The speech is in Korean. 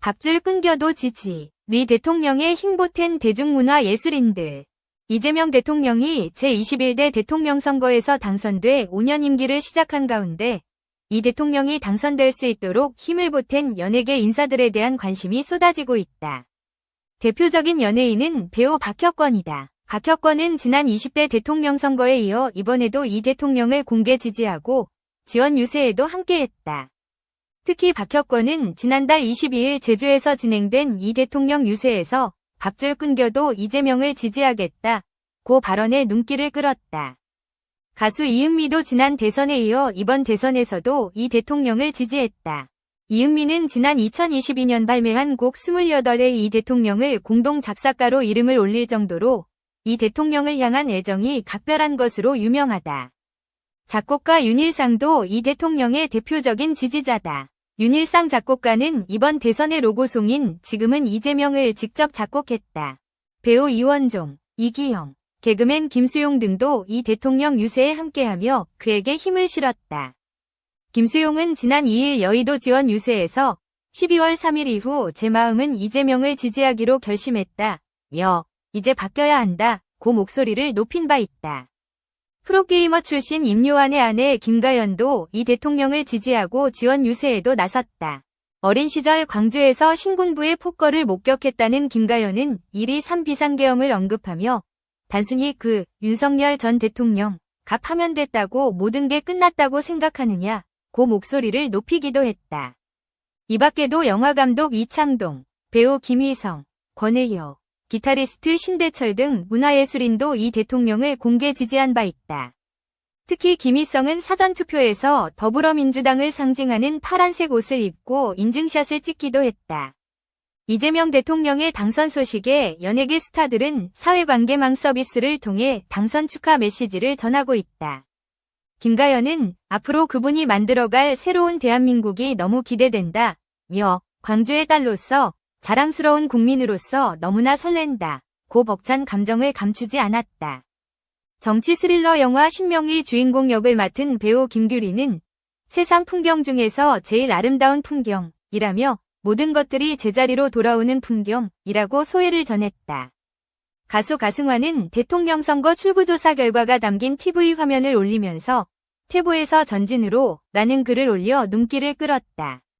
밥줄 끊겨도 지지. 리 대통령의 힘보탠 대중문화 예술인들. 이재명 대통령이 제21대 대통령 선거에서 당선돼 5년 임기를 시작한 가운데 이 대통령이 당선될 수 있도록 힘을 보탠 연예계 인사들에 대한 관심이 쏟아지고 있다. 대표적인 연예인은 배우 박혁권이다. 박혁권은 지난 20대 대통령 선거에 이어 이번에도 이 대통령을 공개 지지하고 지원 유세에도 함께했다. 특히 박혁권은 지난달 22일 제주에서 진행된 이 대통령 유세에서 밥줄 끊겨도 이재명을 지지하겠다. 고 발언에 눈길을 끌었다. 가수 이은미도 지난 대선에 이어 이번 대선에서도 이 대통령을 지지했다. 이은미는 지난 2022년 발매한 곡 28의 이 대통령을 공동 작사가로 이름을 올릴 정도로 이 대통령을 향한 애정이 각별한 것으로 유명하다. 작곡가 윤일상도 이 대통령의 대표적인 지지자다. 윤일상 작곡가는 이번 대선의 로고송인 지금은 이재명을 직접 작곡했다. 배우 이원종, 이기영, 개그맨 김수용 등도 이 대통령 유세에 함께하며 그에게 힘을 실었다. 김수용은 지난 2일 여의도 지원 유세에서 12월 3일 이후 제 마음은 이재명을 지지하기로 결심했다. 며 이제 바뀌어야 한다. 고 목소리를 높인 바 있다. 프로게이머 출신 임요한의 아내 김가연도 이 대통령을 지지하고 지원 유세에도 나섰다. 어린 시절 광주에서 신군부의 폭거를 목격했다는 김가연은 1위 3비상계엄을 언급하며 단순히 그 윤석열 전 대통령 갑 하면 됐다고 모든 게 끝났다고 생각하느냐 고 목소리를 높이기도 했다. 이 밖에도 영화감독 이창동, 배우 김희성, 권혜여, 기타리스트 신대철 등 문화예술인도 이 대통령을 공개 지지한 바 있다. 특히 김희성은 사전투표에서 더불어민주당을 상징하는 파란색 옷을 입고 인증샷을 찍기도 했다. 이재명 대통령의 당선 소식에 연예계 스타들은 사회관계망 서비스를 통해 당선 축하 메시지를 전하고 있다. 김가연은 앞으로 그분이 만들어갈 새로운 대한민국이 너무 기대된다. 며 광주의 딸로서 자랑스러운 국민으로서 너무나 설렌다. 고 벅찬 감정을 감추지 않았다. 정치 스릴러 영화 신명의 주인공 역을 맡은 배우 김규리는 세상 풍경 중에서 제일 아름다운 풍경이라며 모든 것들이 제자리로 돌아오는 풍경이라고 소회를 전했다. 가수 가승환은 대통령 선거 출구조사 결과가 담긴 TV 화면을 올리면서 태보에서 전진으로 라는 글을 올려 눈길을 끌었다.